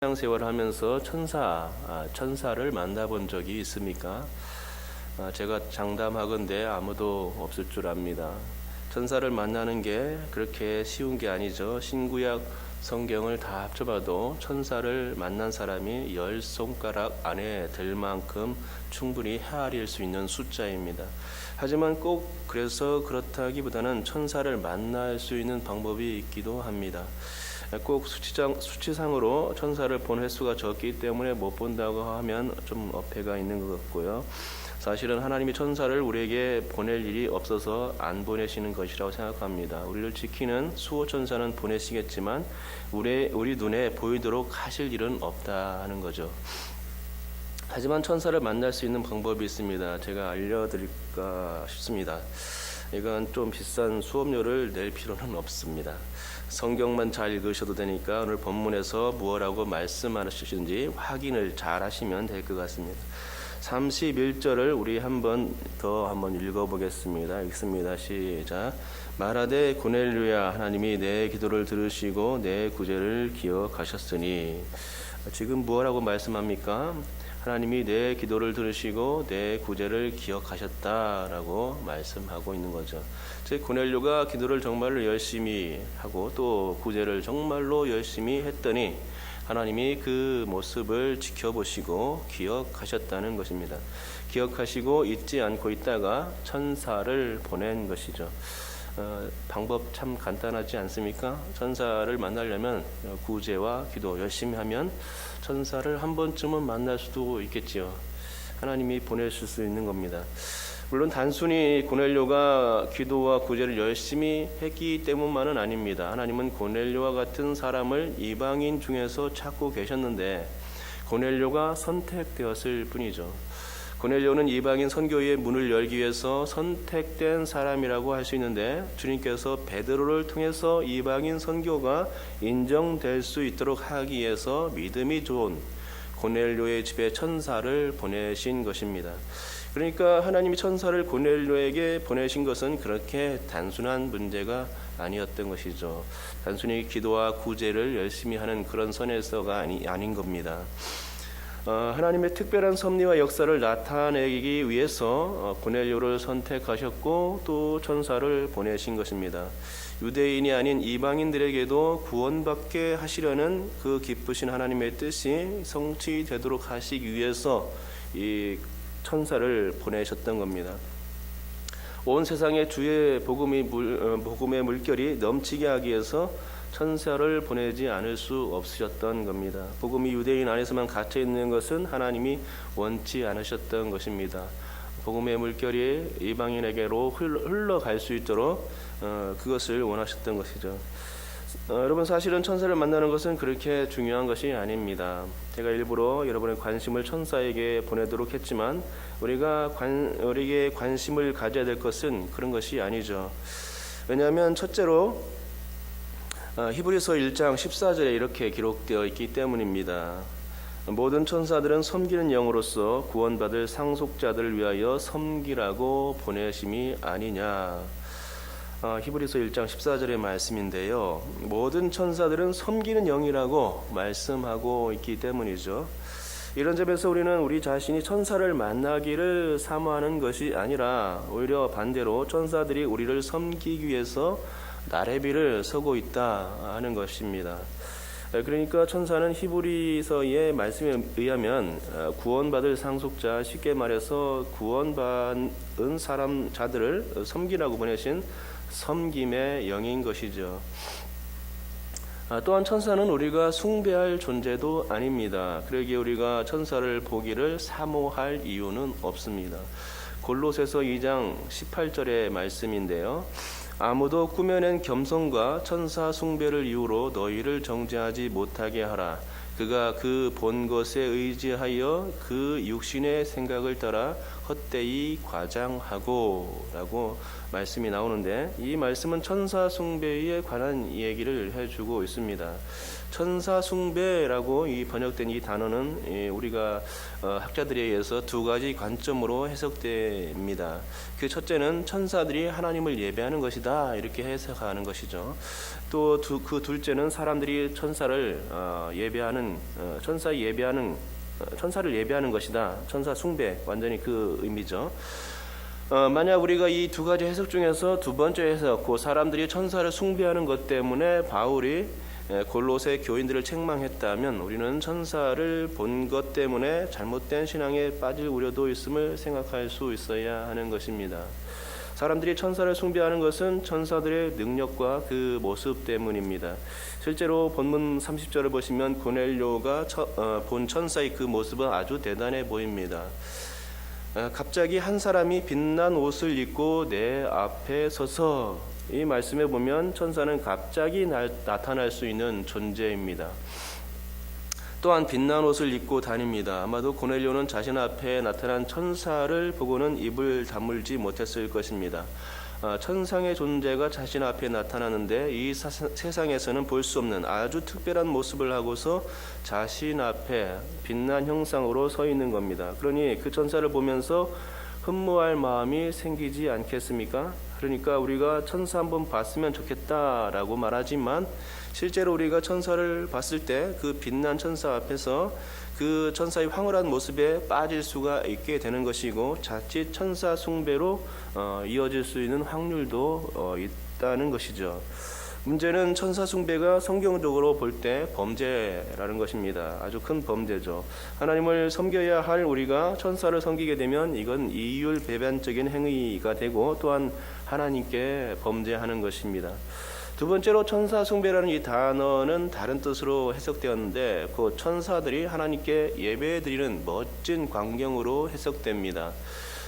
신앙 생활을 하면서 천사, 아, 천사를 만나본 적이 있습니까? 아, 제가 장담하건대 아무도 없을 줄 압니다. 천사를 만나는 게 그렇게 쉬운 게 아니죠. 신구약 성경을 다 합쳐봐도 천사를 만난 사람이 열 손가락 안에 들 만큼 충분히 헤아릴 수 있는 숫자입니다. 하지만 꼭 그래서 그렇다기보다는 천사를 만날 수 있는 방법이 있기도 합니다. 꼭 수치상, 수치상으로 천사를 본 횟수가 적기 때문에 못 본다고 하면 좀 어폐가 있는 것 같고요. 사실은 하나님이 천사를 우리에게 보낼 일이 없어서 안 보내시는 것이라고 생각합니다. 우리를 지키는 수호 천사는 보내시겠지만 우리 우리 눈에 보이도록 하실 일은 없다 하는 거죠. 하지만 천사를 만날 수 있는 방법이 있습니다. 제가 알려드릴까 싶습니다. 이건 좀 비싼 수업료를 낼 필요는 없습니다. 성경만 잘 읽으셔도 되니까 오늘 본문에서 무엇라고 말씀하시는지 확인을 잘 하시면 될 것 같습니다. 31절을 우리 한번 더 한번 읽어보겠습니다. 읽습니다. 시작. 말하되 고넬류야 하나님이 내 기도를 들으시고 내 구제를 기억하셨으니 지금 무엇라고 말씀합니까? 하나님이 내 기도를 들으시고 내 구제를 기억하셨다라고 말씀하고 있는 거죠. 즉 고넬료가 기도를 정말로 열심히 하고 또 구제를 정말로 열심히 했더니 하나님이 그 모습을 지켜보시고 기억하셨다는 것입니다. 기억하시고 잊지 않고 있다가 천사를 보낸 것이죠. 어, 방법 참 간단하지 않습니까? 천사를 만나려면 구제와 기도 열심히 하면 천사를 한 번쯤은 만날 수도 있겠지요. 하나님이 보내실 수 있는 겁니다. 물론 단순히 고넬료가 기도와 구제를 열심히 했기 때문만은 아닙니다. 하나님은 고넬료와 같은 사람을 이방인 중에서 찾고 계셨는데 고넬료가 선택되었을 뿐이죠. 고넬료는 이방인 선교의 문을 열기 위해서 선택된 사람이라고 할 수 있는데 주님께서 베드로를 통해서 이방인 선교가 인정될 수 있도록 하기 위해서 믿음이 좋은 고넬료의 집에 천사를 보내신 것입니다. 그러니까 하나님이 천사를 고넬료에게 보내신 것은 그렇게 단순한 문제가 아니었던 것이죠. 단순히 기도와 구제를 열심히 하는 그런 선에서가 아니, 아닌 겁니다. 어, 하나님의 특별한 섭리와 역사를 나타내기 위해서 어, 고넬료를 선택하셨고 또 천사를 보내신 것입니다. 유대인이 아닌 이방인들에게도 구원받게 하시려는 그 기쁘신 하나님의 뜻이 성취되도록 하시기 위해서 이 천사를 보내셨던 겁니다. 온 세상에 주의 복음이 물, 어, 복음의 물결이 넘치게 하기 위해서 천사를 보내지 않을 수 없으셨던 겁니다. 복음이 유대인 안에서만 갇혀 있는 것은 하나님이 원치 않으셨던 것입니다. 복음의 물결이 이방인에게로 흘러갈 수 있도록 어, 그것을 원하셨던 것이죠. 어, 여러분 사실은 천사를 만나는 것은 그렇게 중요한 것이 아닙니다. 제가 일부러 여러분의 관심을 천사에게 보내도록 했지만 우리가 관, 우리에게 관심을 가져야 될 것은 그런 것이 아니죠. 왜냐하면 첫째로 어, 히브리서 1장 14절에 이렇게 기록되어 있기 때문입니다. 모든 천사들은 섬기는 영으로서 구원받을 상속자들을 위하여 섬기라고 보내심이 아니냐. 어, 히브리서 1장 14절의 말씀인데요. 모든 천사들은 섬기는 영이라고 말씀하고 있기 때문이죠. 이런 점에서 우리는 우리 자신이 천사를 만나기를 사모하는 것이 아니라 오히려 반대로 천사들이 우리를 섬기기 위해서 나래비를 서고 있다 하는 것입니다. 그러니까 천사는 히브리서의 말씀에 의하면 구원받을 상속자 쉽게 말해서 구원받은 사람 자들을 섬기라고 보내신 섬김의 영인 것이죠. 또한 천사는 우리가 숭배할 존재도 아닙니다. 그러기에 우리가 천사를 보기를 사모할 이유는 없습니다. 골로새서 2장 18절의 말씀인데요. 아무도 꾸며낸 겸손과 천사 숭배를 이유로 너희를 정죄하지 못하게 하라. 그가 그 본 것에 의지하여 그 육신의 생각을 따라 헛되이 과장하고 라고 말씀이 나오는데 이 말씀은 천사 숭배에 관한 얘기를 해주고 있습니다. 천사 숭배라고 이 번역된 이 단어는 예, 우리가 어, 학자들에 의해서 두 가지 관점으로 해석됩니다. 그 첫째는 천사들이 하나님을 예배하는 것이다 이렇게 해석하는 것이죠. 또 그 둘째는 사람들이 천사를 어, 예배하는 어, 천사 예배하는 어, 천사를 예배하는 것이다. 천사 숭배 완전히 그 의미죠. 어, 만약 우리가 이 두 가지 해석 중에서 두 번째 해석, 그 사람들이 천사를 숭배하는 것 때문에 바울이 에, 골로새 교인들을 책망했다면 우리는 천사를 본 것 때문에 잘못된 신앙에 빠질 우려도 있음을 생각할 수 있어야 하는 것입니다. 사람들이 천사를 숭배하는 것은 천사들의 능력과 그 모습 때문입니다. 실제로 본문 30절을 보시면 고넬료가 처, 어, 본 천사의 그 모습은 아주 대단해 보입니다. 어, 갑자기 한 사람이 빛난 옷을 입고 내 앞에 서서 이 말씀에 보면 천사는 갑자기 나, 나타날 수 있는 존재입니다. 또한 빛난 옷을 입고 다닙니다. 아마도 고넬료는 자신 앞에 나타난 천사를 보고는 입을 다물지 못했을 것입니다. 어, 천상의 존재가 자신 앞에 나타나는데 이 사, 세상에서는 볼 수 없는 아주 특별한 모습을 하고서 자신 앞에 빛난 형상으로 서 있는 겁니다. 그러니 그 천사를 보면서 흠모할 마음이 생기지 않겠습니까? 그러니까 우리가 천사 한번 봤으면 좋겠다라고 말하지만 실제로 우리가 천사를 봤을 때 그 빛난 천사 앞에서 그 천사의 황홀한 모습에 빠질 수가 있게 되는 것이고 자칫 천사 숭배로 어, 이어질 수 있는 확률도 어, 있다는 것이죠. 문제는 천사 숭배가 성경적으로 볼 때 범죄라는 것입니다. 아주 큰 범죄죠. 하나님을 섬겨야 할 우리가 천사를 섬기게 되면 이건 이율 배반적인 행위가 되고 또한 하나님께 범죄하는 것입니다. 두 번째로 천사 숭배라는 이 단어는 다른 뜻으로 해석되었는데 그 천사들이 하나님께 예배 드리는 멋진 광경으로 해석됩니다.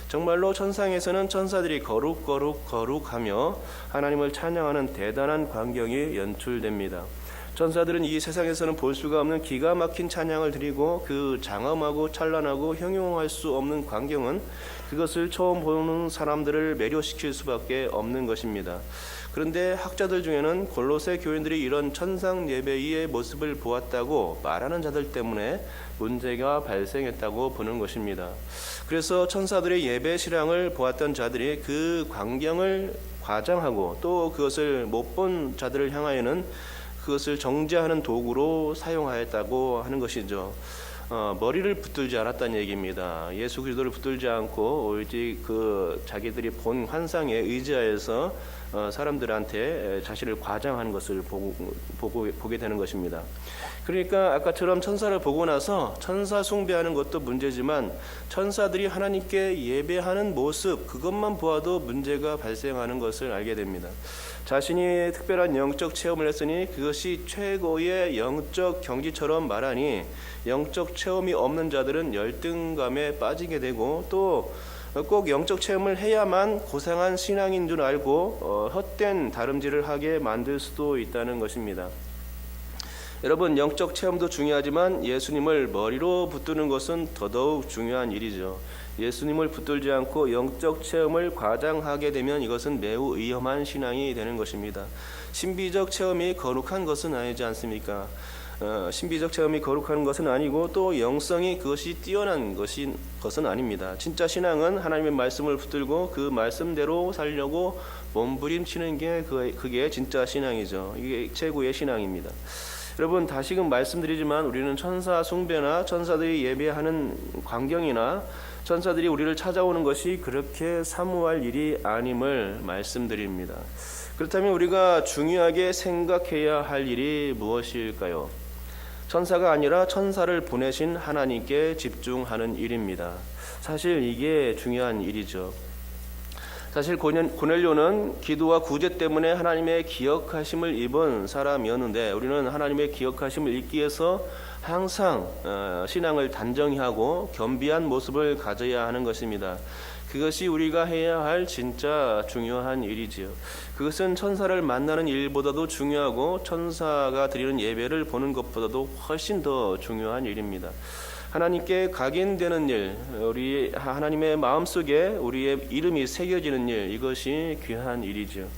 정말로 천상에서는 천사들이 거룩 거룩 거룩하며 하나님을 찬양하는 대단한 광경이 연출됩니다. 천사들은 이 세상에서는 볼 수가 없는 기가 막힌 찬양을 드리고 그 장엄하고 찬란하고 형용할 수 없는 광경은 그것을 처음 보는 사람들을 매료시킬 수밖에 없는 것입니다. 그런데 학자들 중에는 골로새 교인들이 이런 천상 예배의 모습을 보았다고 말하는 자들 때문에 문제가 발생했다고 보는 것입니다. 그래서 천사들의 예배 실황을 보았던 자들이 그 광경을 과장하고 또 그것을 못 본 자들을 향하여는 그것을 정죄하는 도구로 사용하였다고 하는 것이죠. 어, 머리를 붙들지 않았다는 얘기입니다. 예수 그리스도를 붙들지 않고 오직 그 자기들이 본 환상에 의지하여서 어, 사람들한테 자신을 과장하는 것을 보고, 보고 보게 되는 것입니다. 그러니까 아까처럼 천사를 보고 나서 천사 숭배하는 것도 문제지만 천사들이 하나님께 예배하는 모습 그것만 보아도 문제가 발생하는 것을 알게 됩니다. 자신이 특별한 영적 체험을 했으니 그것이 최고의 영적 경지처럼 말하니 영적 체험이 없는 자들은 열등감에 빠지게 되고 또 꼭 영적 체험을 해야만 고상한 신앙인 줄 알고 어, 헛된 다름질을 하게 만들 수도 있다는 것입니다. 여러분 영적 체험도 중요하지만 예수님을 머리로 붙드는 것은 더더욱 중요한 일이죠. 예수님을 붙들지 않고 영적 체험을 과장하게 되면 이것은 매우 위험한 신앙이 되는 것입니다. 신비적 체험이 거룩한 것은 아니지 않습니까? 어, 신비적 체험이 거룩한 것은 아니고 또 영성이 그것이 뛰어난 것이 것은 아닙니다. 진짜 신앙은 하나님의 말씀을 붙들고 그 말씀대로 살려고 몸부림치는 게 그, 그게 진짜 신앙이죠. 이게 최고의 신앙입니다. 여러분 다시금 말씀드리지만 우리는 천사 숭배나 천사들이 예배하는 광경이나 천사들이 우리를 찾아오는 것이 그렇게 사무할 일이 아님을 말씀드립니다. 그렇다면 우리가 중요하게 생각해야 할 일이 무엇일까요? 천사가 아니라 천사를 보내신 하나님께 집중하는 일입니다. 사실 이게 중요한 일이죠. 사실 고넬료는 기도와 구제 때문에 하나님의 기억하심을 입은 사람이었는데 우리는 하나님의 기억하심을 잊기 위해서 항상 어, 신앙을 단정히 하고 겸비한 모습을 가져야 하는 것입니다. 그것이 우리가 해야 할 진짜 중요한 일이지요. 그것은 천사를 만나는 일보다도 중요하고 천사가 드리는 예배를 보는 것보다도 훨씬 더 중요한 일입니다. 하나님께 각인되는 일, 우리 하나님의 마음 속에 우리의 이름이 새겨지는 일, 이것이 귀한 일이죠.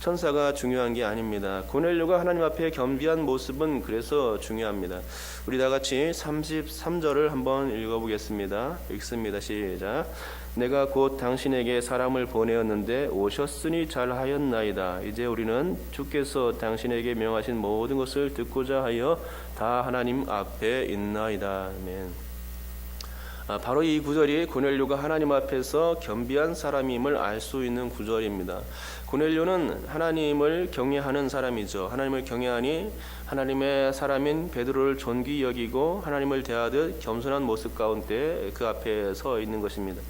천사가 중요한 게 아닙니다. 고넬료가 하나님 앞에 겸비한 모습은 그래서 중요합니다. 우리 다 같이 33절을 한번 읽어보겠습니다. 읽습니다. 시작. 내가 곧 당신에게 사람을 보내었는데 오셨으니 잘하였나이다. 이제 우리는 주께서 당신에게 명하신 모든 것을 듣고자 하여 다 하나님 앞에 있나이다. 아멘. 아, 바로 이 구절이 고넬료가 하나님 앞에서 겸비한 사람임을 알 수 있는 구절입니다. 고넬료는 하나님을 경외하는 사람이죠. 하나님을 경외하니 하나님의 사람인 베드로를 존귀 여기고 하나님을 대하듯 겸손한 모습 가운데 그 앞에 서 있는 것입니다.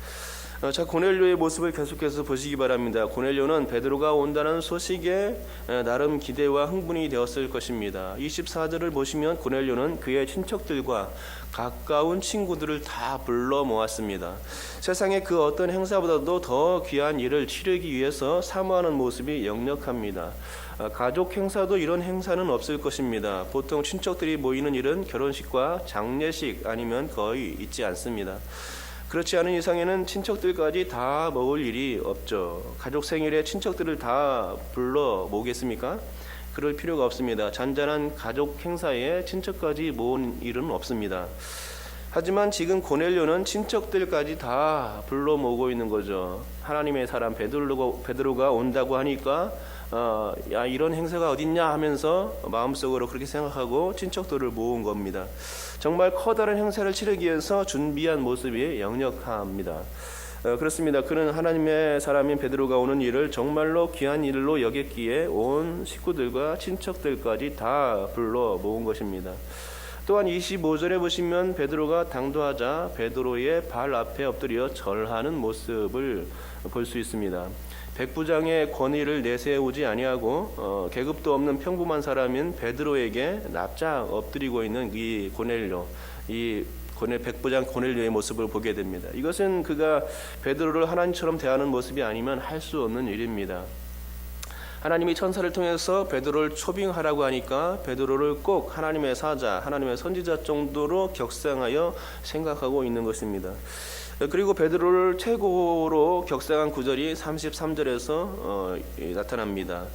어, 자 고넬료의 모습을 계속해서 보시기 바랍니다. 고넬료는 베드로가 온다는 소식에 에, 나름 기대와 흥분이 되었을 것입니다. 24절을 보시면 고넬료는 그의 친척들과 가까운 친구들을 다 불러 모았습니다. 세상의 그 어떤 행사보다도 더 귀한 일을 치르기 위해서 사모하는 모습이 역력합니다. 아, 가족 행사도 이런 행사는 없을 것입니다. 보통 친척들이 모이는 일은 결혼식과 장례식 아니면 거의 있지 않습니다. 그렇지 않은 이상에는 친척들까지 다 모을 일이 없죠. 가족 생일에 친척들을 다 불러 모겠습니까? 그럴 필요가 없습니다. 잔잔한 가족 행사에 친척까지 모은 일은 없습니다. 하지만 지금 고넬료는 친척들까지 다 불러 모으고 있는 거죠. 하나님의 사람 베드로가 온다고 하니까 어, 야 이런 행사가 어딨냐 하면서 마음속으로 그렇게 생각하고 친척들을 모은 겁니다. 정말 커다란 행사를 치르기 위해서 준비한 모습이 역력합니다. 어, 그렇습니다. 그는 하나님의 사람인 베드로가 오는 일을 정말로 귀한 일로 여겼기에 온 식구들과 친척들까지 다 불러 모은 것입니다. 또한 25절에 보시면 베드로가 당도하자 베드로의 발 앞에 엎드려 절하는 모습을 볼 수 있습니다. 백부장의 권위를 내세우지 아니하고 어, 계급도 없는 평범한 사람인 베드로에게 납작 엎드리고 있는 이 고넬료 이 고넬 백부장 고넬료의 모습을 보게 됩니다. 이것은 그가 베드로를 하나님처럼 대하는 모습이 아니면 할 수 없는 일입니다. 하나님이 천사를 통해서 베드로를 초빙하라고 하니까 베드로를 꼭 하나님의 사자, 하나님의 선지자 정도로 격상하여 생각하고 있는 것입니다. 그리고 베드로를 최고로 격상한 구절이 33절에서 어, 나타납니다.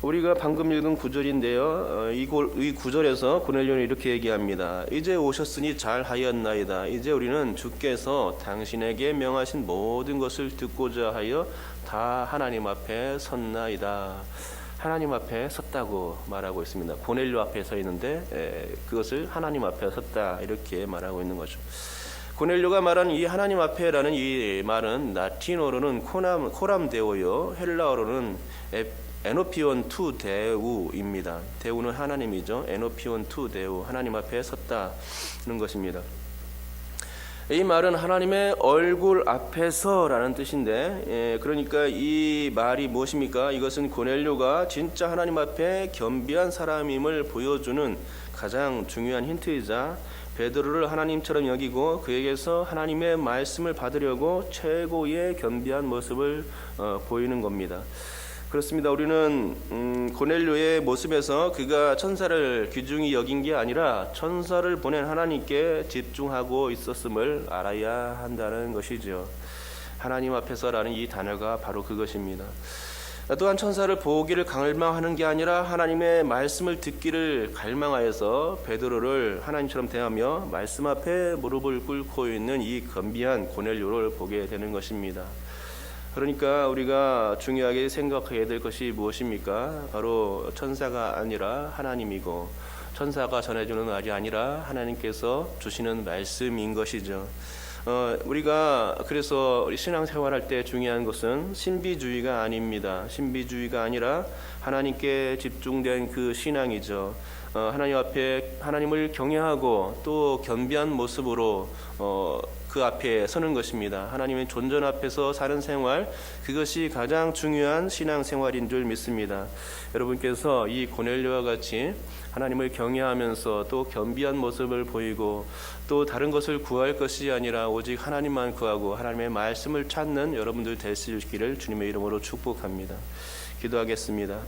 우리가 방금 읽은 구절인데요. 어, 이, 구절에서 고넬료는 이렇게 얘기합니다. 이제 오셨으니 잘 하였나이다. 이제 우리는 주께서 당신에게 명하신 모든 것을 듣고자 하여 다 하나님 앞에 섰나이다. 하나님 앞에 섰다고 말하고 있습니다. 고넬료 앞에 서 있는데 에, 그것을 하나님 앞에 섰다 이렇게 말하고 있는 거죠. 고넬료가 말한 이 하나님 앞에라는 이 말은 라틴어로는 코람, 코람 데오요 헬라어로는 에, 에노피온 투 데우입니다. 데우는 하나님이죠. 에노피온 투 데우 하나님 앞에 섰다는 것입니다. 이 말은 하나님의 얼굴 앞에서라는 뜻인데, 예, 그러니까 이 말이 무엇입니까? 이것은 고넬료가 진짜 하나님 앞에 겸비한 사람임을 보여주는 가장 중요한 힌트이자 베드로를 하나님처럼 여기고 그에게서 하나님의 말씀을 받으려고 최고의 겸비한 모습을 어, 보이는 겁니다. 그렇습니다. 우리는 음, 고넬료의 모습에서 그가 천사를 귀중히 여긴 게 아니라 천사를 보낸 하나님께 집중하고 있었음을 알아야 한다는 것이죠. 하나님 앞에서라는 이 단어가 바로 그것입니다. 또한 천사를 보기를 갈망하는 게 아니라 하나님의 말씀을 듣기를 갈망하여서 베드로를 하나님처럼 대하며 말씀 앞에 무릎을 꿇고 있는 이 건비한 고넬료를 보게 되는 것입니다. 그러니까 우리가 중요하게 생각해야 될 것이 무엇입니까? 바로 천사가 아니라 하나님이고 천사가 전해주는 말이 아니라 하나님께서 주시는 말씀인 것이죠. 어, 우리가 그래서 신앙생활할 때 중요한 것은 신비주의가 아닙니다. 신비주의가 아니라 하나님께 집중된 그 신앙이죠. 어, 하나님 앞에 하나님을 경외하고 또 겸비한 모습으로 어, 그 앞에 서는 것입니다. 하나님의 존전 앞에서 사는 생활 그것이 가장 중요한 신앙 생활인 줄 믿습니다. 여러분께서 이 고넬료와 같이 하나님을 경외하면서 또 겸비한 모습을 보이고 또 다른 것을 구할 것이 아니라 오직 하나님만 구하고 하나님의 말씀을 찾는 여러분들 되시기를 주님의 이름으로 축복합니다. 기도하겠습니다.